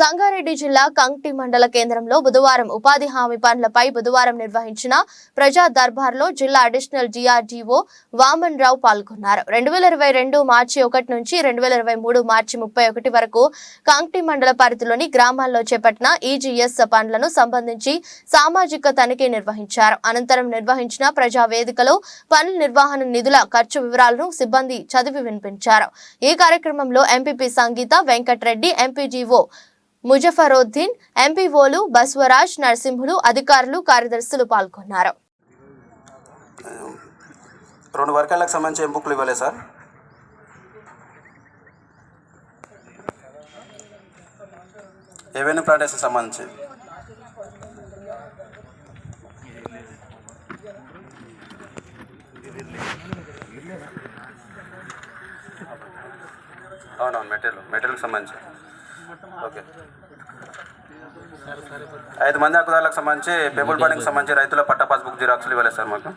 సంగారెడ్డి జిల్లా కంక్టి మండల కేంద్రంలో బుధవారం ఉపాధి హామీ పనులపై బుధవారం నిర్వహించిన ప్రజా దర్బార్లో జిల్లా అడిషనల్ డిఆర్డీఓ వామన్ రావు పాల్గొన్నారు. రెండు వేల ఇరవై రెండు మార్చి ఒకటి నుంచి రెండు వేల ఇరవై మూడు మార్చి ముప్పై ఒకటి వరకు కంక్టి మండల పరిధిలోని గ్రామాల్లో చేపట్టిన ఈజీఎస్ పనులను సంబంధించి సామాజిక తనిఖీ నిర్వహించారు. అనంతరం నిర్వహించిన ప్రజా వేదికలో పనుల నిర్వహణ నిధుల ఖర్చు వివరాలను సిబ్బంది చదివి వినిపించారు. ఈ కార్యక్రమంలో ఎంపీపీ సంగీత వెంకట్రెడ్డి ఎంపీజీఓ ముజఫరుద్దీన్ ఎంపీఓలు బస్వరాజ్ నరసింహులు అధికారులు కార్యదర్శులు పాల్గొన్నారు. రెండు వర్గాలకు సంబంధించి బుక్లు ఇవ్వలేదు సార్? ఏవైనా ప్లాంటేషన్ సంబంధించి? అవునవును మెటీరియల్ మెటీరియల్కి సంబంధించి. ఓకే. ఐదు మంది హక్కుదారులకు సంబంధించి పేపర్ బండికి సంబంధించి రైతుల పట్టా పాస్బుక్ జిరాక్స్లు ఇవ్వలేదు సార్ మాకు.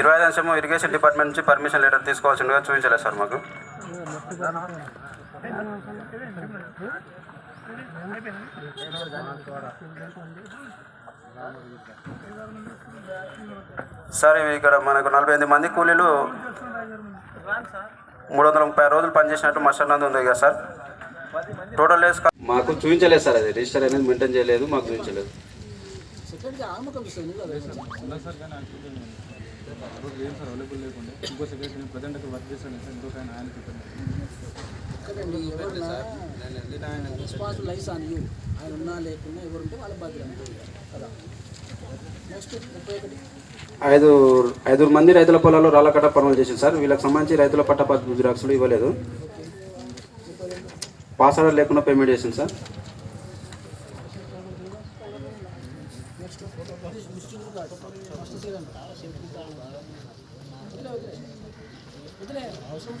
ఇరవై ఐదు అంశము ఇరిగేషన్ డిపార్ట్మెంట్ నుంచి పర్మిషన్ లెటర్ తీసుకోవాల్సిందిగా చూపించలేదు సార్ మాకు. సార్ ఇక్కడ మనకు నలభై ఎనిమిది మంది కూలీలు మూడు వందల ముప్పై రోజులు పనిచేసినట్టు మస్టర్ నందు ఉంది కదా సార్. టోటల్ డేస్ మాకు చూపించలేదు సార్ అది. రిజిస్టర్ అనేది మెయింటైన్ చేయలేదు మాకు చూపించలేదు. లేదు రెస్పాన్సిబుల్ లైస్ ఆన్ యూ ఆయన ఉన్నా లేకున్నా ఎవరుంటే వాళ్ళ బాధ్యత అంతే కదా నెక్స్ట్ ముప్పై ఒకటి ఐదు ఐదుగురు మంది రైతుల పొలాల్లో రాళ్ళకట్ట పనులు చేసింది సార్. వీళ్ళకి సంబంధించి రైతుల పట్ట పద్ధతి జిరాక్స్లు ఇవ్వలేదు. పాస్ ఆర్డర్ లేకుండా పేమెంట్ చేసింది sir. Next district card first season వదిలే వదిలే వదిలే అవసరం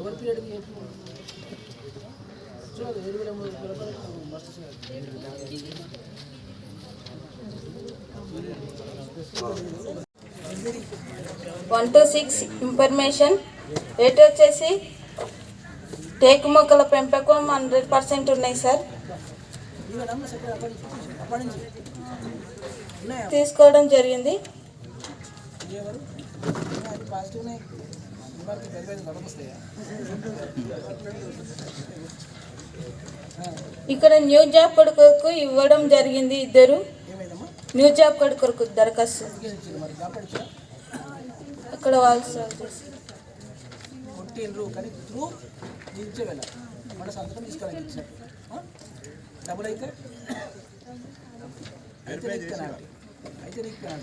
ఎవరి పీరియడ్కి ఏ చూడదు ఏడు వేల మూడు వేల రూపాయలు must one two six information. Eight వచ్చేసి టేకు మొక్కల పెంపకం హండ్రెడ్ పర్సెంట్ ఉన్నాయి సార్. తీసుకోవడం జరిగింది. ఇక్కడ న్యూ జాబ్ కొడుకు ఇవ్వడం జరిగింది ఇద్దరు. న్యూ జాబ్ దరఖాస్తు. ఇచ్చారు మరి కాపాడు ఇచ్చారా అక్కడ వాళ్ళు సాల్వ్ చేసి కొట్టిండ్రు కానీ త్రూ దించే వెళ్ళ మన సంతకం ఇచ్చినట్టు ఆ? డబ్బులు అయితే. అయితే నీకు పెనాల్టీ అయితే నీకు పెనాల్టీ